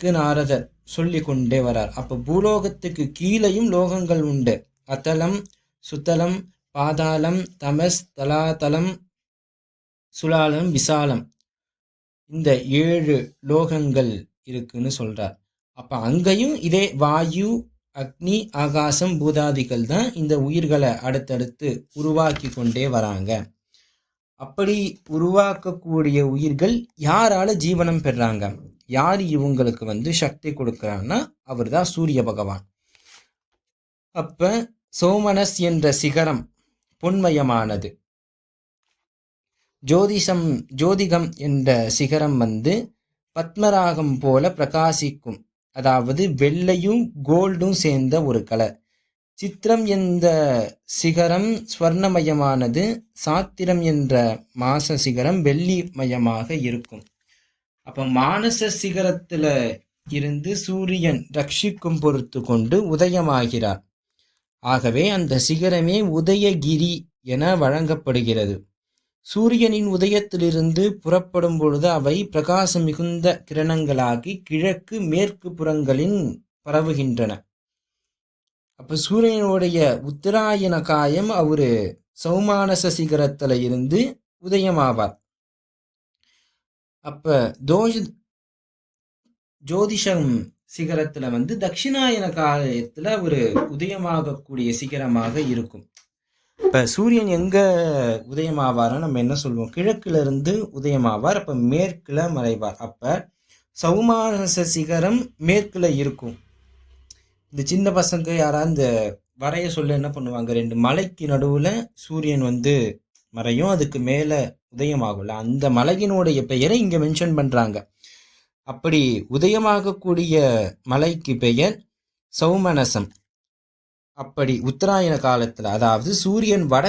நமக்கு நாரதர் சொல்லி கொண்டே வரார். அப்ப பூலோகத்துக்கு கீழேயும் லோகங்கள் உண்டு. அத்தலம் சுத்தலம் பாதாளம் தமஸ் தலாதலம் சுலாலம் விசாலம். இந்த ஏழு லோகங்கள் இருக்குன்னு சொல்றார். அப்ப அங்கேயும் இதே வாயு அக்னி ஆகாசம் பூதாதிகள் தான் இந்த உயிர்களை அடுத்தடுத்து உருவாக்கி கொண்டே வராங்க. அப்படி உருவாக்கக்கூடிய உயிர்கள் யாரால ஜீவனம் பெறாங்க? யார் இவங்களுக்கு வந்து சக்தி கொடுக்குறான்னா அவர் தான் சூரிய பகவான். அப்ப சோமனஸ் என்ற சிகரம் பொன்மயமானது. ஜோதிஷம் ஜோதிகம் என்ற சிகரம் வந்து பத்மராகம் போல பிரகாசிக்கும். அதாவது வெள்ளையும் கோல்டும் சேர்ந்த ஒரு கலர். சித்திரம் என்ற சிகரம் ஸ்வர்ணமயமானது சாத்திரம் என்ற மாச சிகரம் வெள்ளிமயமாக இருக்கும். அப்ப மானச சிகரத்துல இருந்து சூரியன் ரட்சிக்கும் பொறுத்து கொண்டு உதயமாகிறார். ஆகவே அந்த சிகரமே உதயகிரி என வழங்கப்படுகிறது. சூரியனின் உதயத்திலிருந்து புறப்படும் பொழுது அவை பிரகாசம் மிகுந்த கிரணங்களாகி கிழக்கு மேற்கு புறங்களின் பரவுகின்றன. அப்ப சூரியனுடைய உத்தராயண காயம் அவரு சௌமானச சிகரத்தில் இருந்து உதயமாவார். அப்போ தோஷ ஜோதிஷம் சிகரத்தில் வந்து தட்சிணாயன காலத்தில் ஒரு உதயமாகக்கூடிய சிகரமாக இருக்கும். இப்போ சூரியன் எங்கே உதயமாவார்னு நம்ம என்ன சொல்லுவோம் கிழக்கிலிருந்து உதயமாவார் அப்போ மேற்கில் மறைவார். அப்போ சௌமானச சிகரம் மேற்கில் இருக்கும். இந்த சின்ன பசங்க யாராவது இந்த வரைய சொல்ல என்ன பண்ணுவாங்க? ரெண்டு மலைக்கு நடுவில் சூரியன் வந்து மறையும் அதுக்கு மேல உதயமாகும்ல அந்த மலையினுடைய பெயரை இங்க மென்ஷன் பண்றாங்க. அப்படி உதயமாகக்கூடிய மலைக்கு பெயர் சௌமனசம். அப்படி உத்தராயண காலத்துல அதாவது சூரியன் வட